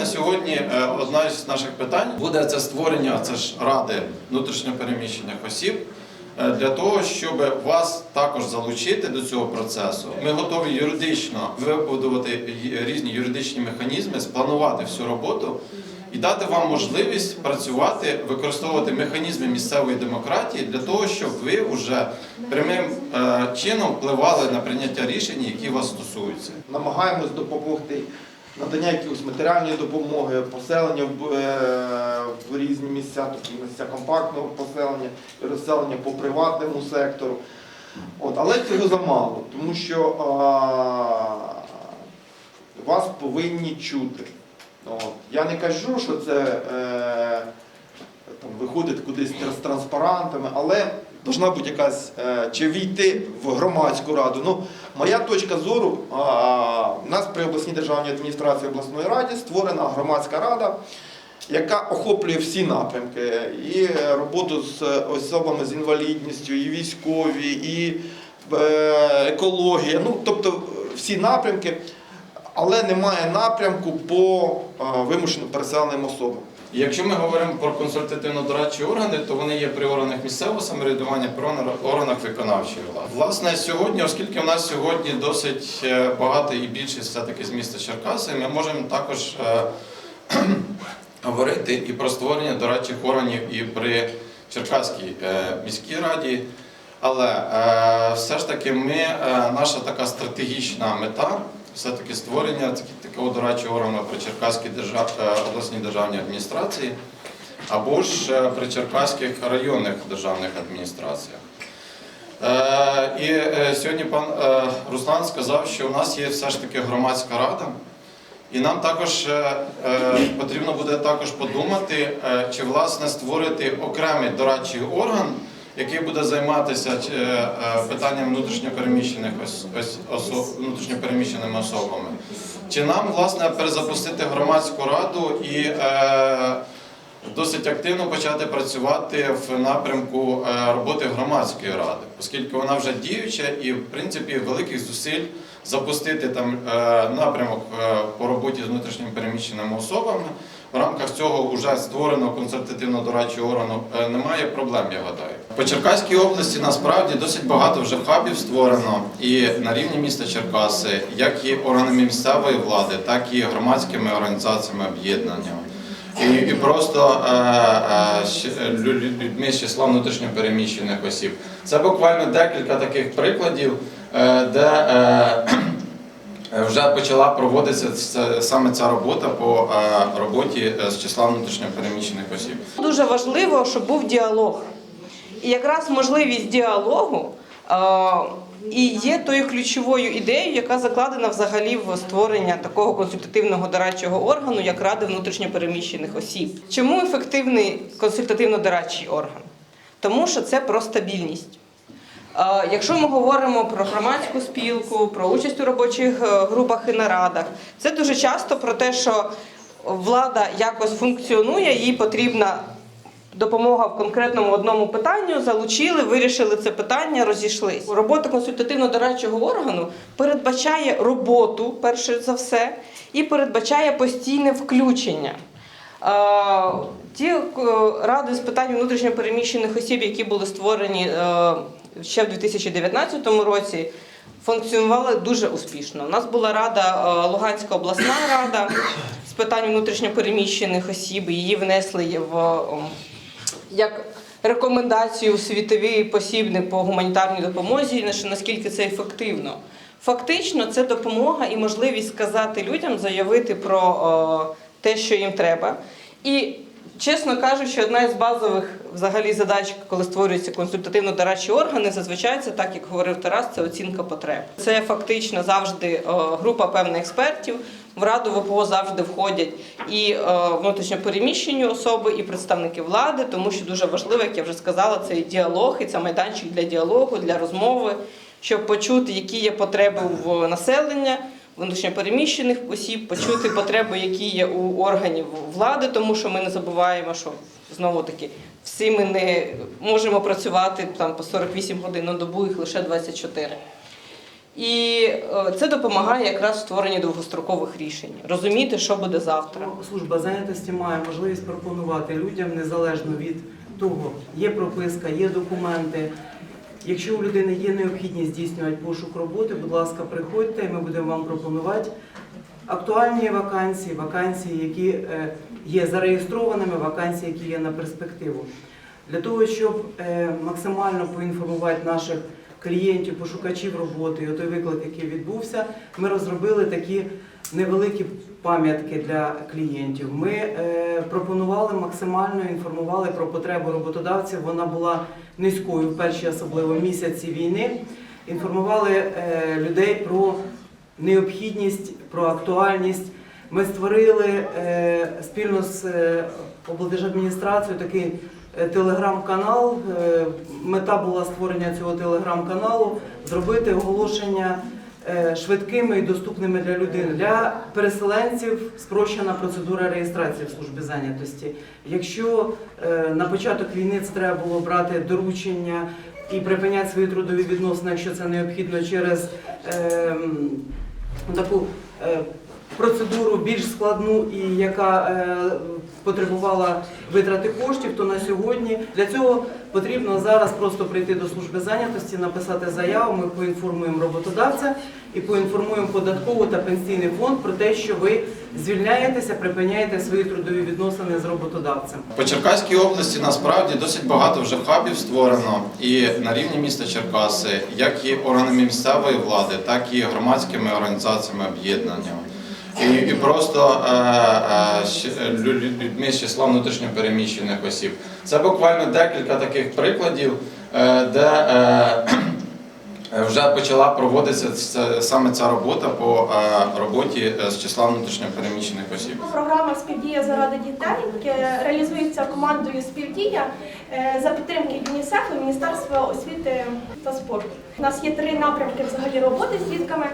власне, сьогодні е, одна з наших питань буде це створення це ж ради внутрішньопереміщених осіб. е, Для того, щоб вас також залучити до цього процесу, ми готові юридично вибудувати різні юридичні механізми, спланувати всю роботу і дати вам можливість працювати, використовувати механізми місцевої демократії для того, щоб ви вже прямим е, чином впливали на прийняття рішень, які вас стосуються. намагаємось допомогти. Надання якихось матеріальної допомоги, поселення в, е, в різні місця, тобто місця компактного поселення, розселення по приватному сектору. От, але цього замало, тому що е, вас повинні чути. От. Я не кажу, що це е, там, виходить кудись з транспарантами, але повинна бути якась, е, чи війти в громадську раду. Ну, моя точка зору, у нас при обласній державній адміністрації обласної раді створена громадська рада, яка охоплює всі напрямки, і роботу з особами з інвалідністю, і військові, і е, екологія, ну тобто всі напрямки, але немає напрямку по е, вимушено переселеним особам. Якщо ми говоримо про консультативно-дорадчі органи, то вони є при органах місцевого самоврядування, при органах виконавчої влади. Власне, сьогодні, оскільки в нас сьогодні досить е, багато і більшість все-таки з міста Черкаси, ми можемо також е, говорити і про створення дорадчих органів і при Черкаській е, міській раді. Але все ж таки ми, наша така стратегічна мета все-таки створення такого дорадчого органу при Черкаській держав, е, обласній державній адміністрації або ж е, при Черкаських районних державних адміністраціях. Е, І сьогодні пан Руслан сказав, що у нас є все ж таки громадська рада, і нам також потрібно буде також подумати, чи власне створити окремий дорадчий орган, який буде займатися е, е, питанням внутрішньопереміщених ос- ос- внутрішньопереміщеними особами. Чи нам власне перезапустити громадську раду і е, досить активно почати працювати в напрямку роботи громадської ради, оскільки вона вже діюча і в принципі великих зусиль запустити там напрямок по роботі з внутрішньо переміщеними особами. В рамках цього вже створеного консультативно-дорадчого органу е, немає проблем, я гадаю. По Черкаській області насправді досить багато вже хабів створено і на рівні міста Черкаси, як і органами місцевої влади, так і громадськими організаціями об'єднаннями. І, і просто е, е, людьми з числа внутрішньопереміщених осіб. Це буквально декілька таких прикладів, е, де е, вже почала проводитися саме ця робота по е, роботі е, з числа внутрішньопереміщених осіб. Дуже важливо, щоб був діалог. І якраз можливість діалогу е, і є тою ключовою ідеєю, яка закладена взагалі в створення такого консультативного дорадчого органу, як Ради внутрішньопереміщених осіб. Чому ефективний консультативно-дорадчий орган? Тому що це про стабільність. Якщо ми говоримо про громадську спілку, про участь у робочих е, групах і нарадах, це дуже часто про те, що влада якось функціонує, їй потрібна допомога в конкретному одному питанню, залучили, вирішили це питання, розійшлись. Робота консультативно-дорадчого органу передбачає роботу, перше за все, і передбачає постійне включення. Ті е, ради з питань внутрішньопереміщених осіб, які були створені е, ще в 2019 році, функціонували дуже успішно. У нас була рада, е, Луганська обласна рада з питань внутрішньопереміщених осіб. Її внесли в як рекомендацію в світовий посібник по гуманітарній допомозі, на наскільки це ефективно. Фактично, це допомога і можливість сказати людям, заявити про е, те, що їм треба. І чесно кажучи, одна із базових взагалі задач, коли створюються консультативно-дорадчі органи, зазвичай це так, як говорив Тарас, це оцінка потреб. Це фактично завжди е, група певних експертів. В раду ВПО завжди входять і е, внутрішньопереміщені особи, і представники влади, тому що дуже важливо, як я вже сказала, це і діалог, і це майданчик для діалогу, для розмови, щоб почути, які є потреби в населення, внутрішньопереміщених осіб, почути потреби, які є у органів влади, тому що ми не забуваємо, що знову таки всі ми не можемо працювати там по 48 годин на добу, їх лише 24. І е, це допомагає якраз в створенні довгострокових рішень, розуміти, що буде завтра. Служба зайнятості має можливість пропонувати людям незалежно від того, є прописка, є документи. Якщо у людини є необхідність здійснювати пошук роботи, будь ласка, приходьте, і ми будемо вам пропонувати актуальні вакансії, вакансії, які е, є зареєстрованими, вакансії, які є на перспективу. Для того, щоб е, максимально поінформувати наших клієнтів, пошукачів роботи, і той виклик, який відбувся, ми розробили такі невеликі пам'ятки для клієнтів. Ми е, пропонували максимально інформували про потребу роботодавців. Вона була низькою в перші, особливо місяці війни. Інформували е, людей про необхідність, про актуальність. Ми створили е, спільно з облдержадміністрацією такий телеграм-канал. Мета була створення цього телеграм-каналу, зробити оголошення швидкими і доступними для людини. Для переселенців спрощена процедура реєстрації в службі зайнятості. Якщо е, на початок війни це треба було брати доручення і припиняти свої трудові відносини, якщо це необхідно через ем, таку е, процедуру більш складну і яка е, потребувала витрати коштів, то на сьогодні для цього потрібно зараз просто прийти до служби зайнятості, написати заяву. Ми поінформуємо роботодавця і поінформуємо податкову та пенсійний фонд про те, що ви звільняєтеся, припиняєте свої трудові відносини з роботодавцем. По Черкаській області насправді досить багато вже хабів створено і на рівні міста Черкаси, як і органами місцевої влади, так і громадськими організаціями об'єднаннями. І, і просто е, е, людьми з числа внутрішньопереміщених осіб. Це буквально декілька таких прикладів, е, де Е, Вже почала проводитися саме ця робота по е, роботі е, з числа внутрішньопереміщених осіб. Програма Співдія заради дітей реалізується командою Співдія е, за підтримки ЮНІСЕФу, Міністерства освіти та спорту. У нас є три напрямки взагалі роботи з дітками: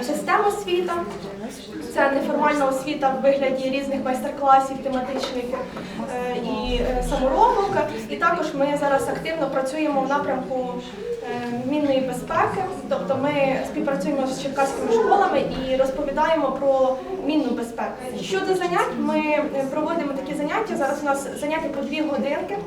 Е, STEM освіта, це неформальна освіта в вигляді різних майстер-класів, тематичних е, і е, саморобок. І також ми зараз активно працюємо в напрямку е, мінної безпеки. Тобто ми співпрацюємо з черкаськими школами і розповідаємо про мінну безпеку. Щодо занять, ми е, проводимо такі заняття. Зараз у нас заняття по дві годинки.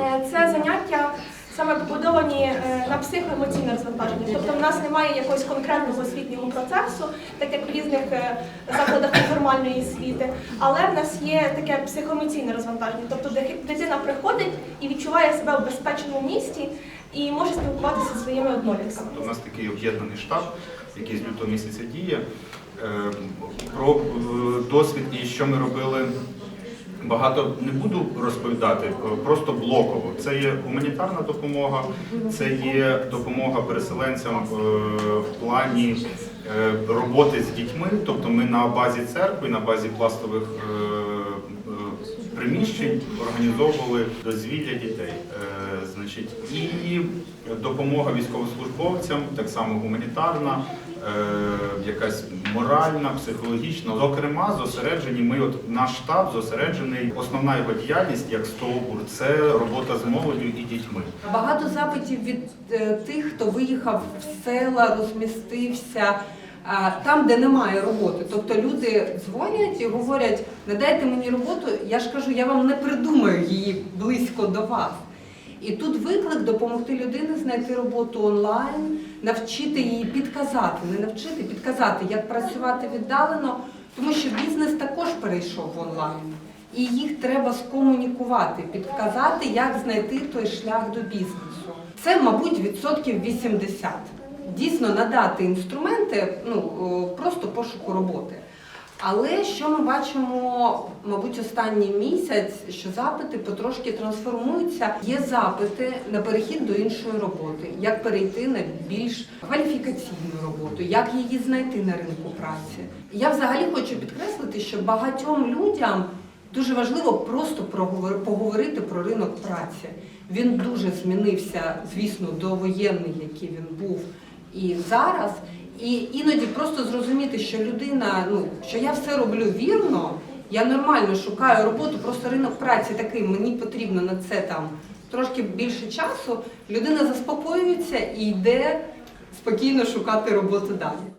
Е, Це заняття саме побудовані е, на психоемоційне розвантаження. Тобто в нас немає якогось конкретного освітнього процесу, так як в різних е, закладах неформальної освіти, але в нас є таке психоемоційне розвантаження. Тобто дитина приходить і відчуває себе в безпечному місті і може спілкуватися зі своїми однолітками. У нас такий об'єднаний штаб, який з лютого місяця діє. Е, Про досвід і що ми робили. Багато не буду розповідати, е, просто блоково. Це є гуманітарна допомога, це є допомога переселенцям е, в плані е, роботи з дітьми. Тобто ми на базі церкви, на базі пластових приміщень організовували дозвілля дітей. Значить, і допомога військовослужбовцям, так само гуманітарна, якась моральна, психологічна. Зокрема, зосереджені ми, от наш штаб зосереджений. Основна його діяльність як стовбур це робота з молоддю і дітьми. Багато запитів від е, тих, хто виїхав в села, розмістився там, де немає роботи. Тобто люди дзвонять і говорять, надайте мені роботу. Я ж кажу, я вам не придумаю її близько до вас. І тут виклик допомогти людині знайти роботу онлайн, навчити її підказати, не навчити, підказати, як працювати віддалено, тому що бізнес також перейшов в онлайн. І їх треба скомунікувати, підказати, як знайти той шлях до бізнесу. Це, мабуть, відсотків 80. Дійсно надати інструменти, ну просто пошуку роботи. Але що ми бачимо, мабуть, останній місяць, що запити потрошки трансформуються. Є запити на перехід до іншої роботи, як перейти на більш кваліфікаційну роботу, як її знайти на ринку праці. Я взагалі хочу підкреслити, що багатьом людям дуже важливо просто поговорити про ринок праці. Він дуже змінився, звісно, довоєнний, який він був і зараз. І іноді просто зрозуміти, що людина, ну що я все роблю вірно, я нормально шукаю роботу, просто ринок праці такий, мені потрібно на це там трошки більше часу. Людина заспокоюється і йде спокійно шукати роботу далі.